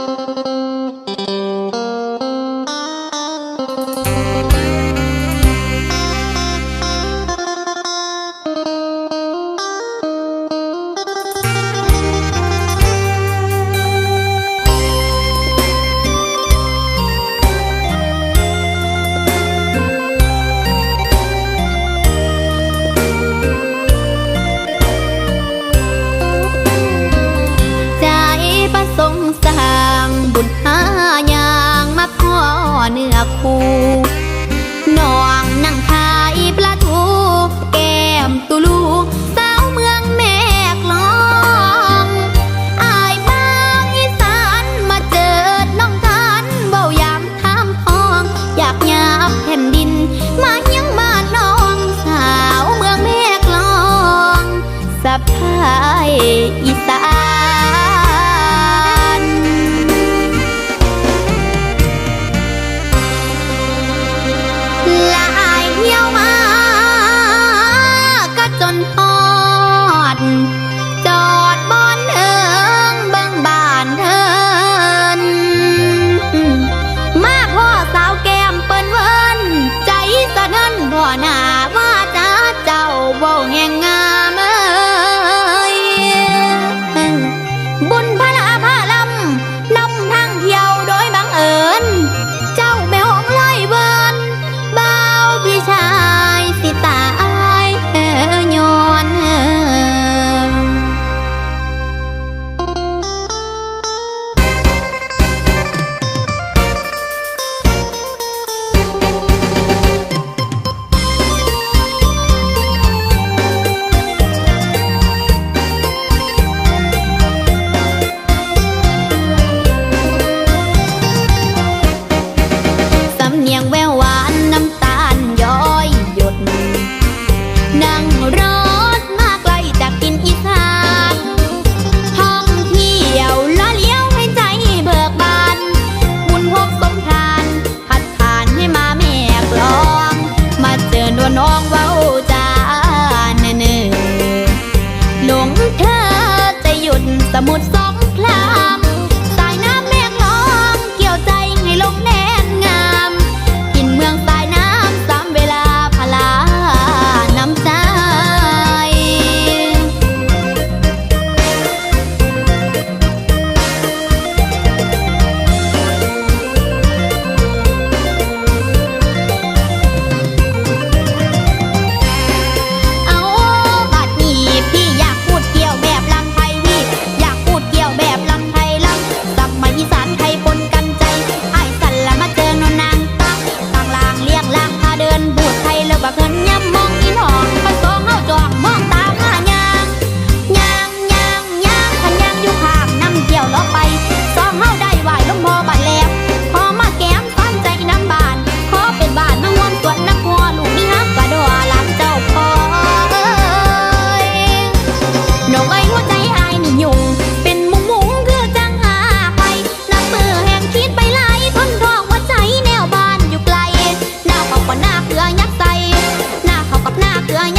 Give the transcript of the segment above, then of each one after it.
Música ูน้องนั่งขายปลาทูแก้มตุลูสาวเมืองแม่กลองอายบางอีสานมาเจอน้องทันเบายามทามทอง อยากหยาบแผ่นดิน มายังมาน้องสาวเมืองแม่กลอง สับไทยอีสาน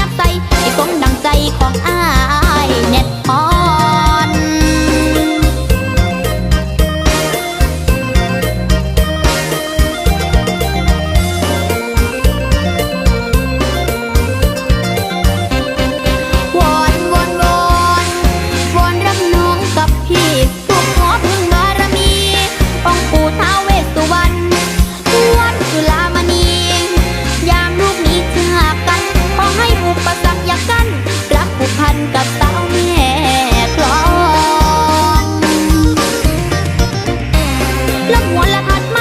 จับใส่ไอ้ของดังใจของอ้ายแน็ตพอ ลำหัวละพัดมา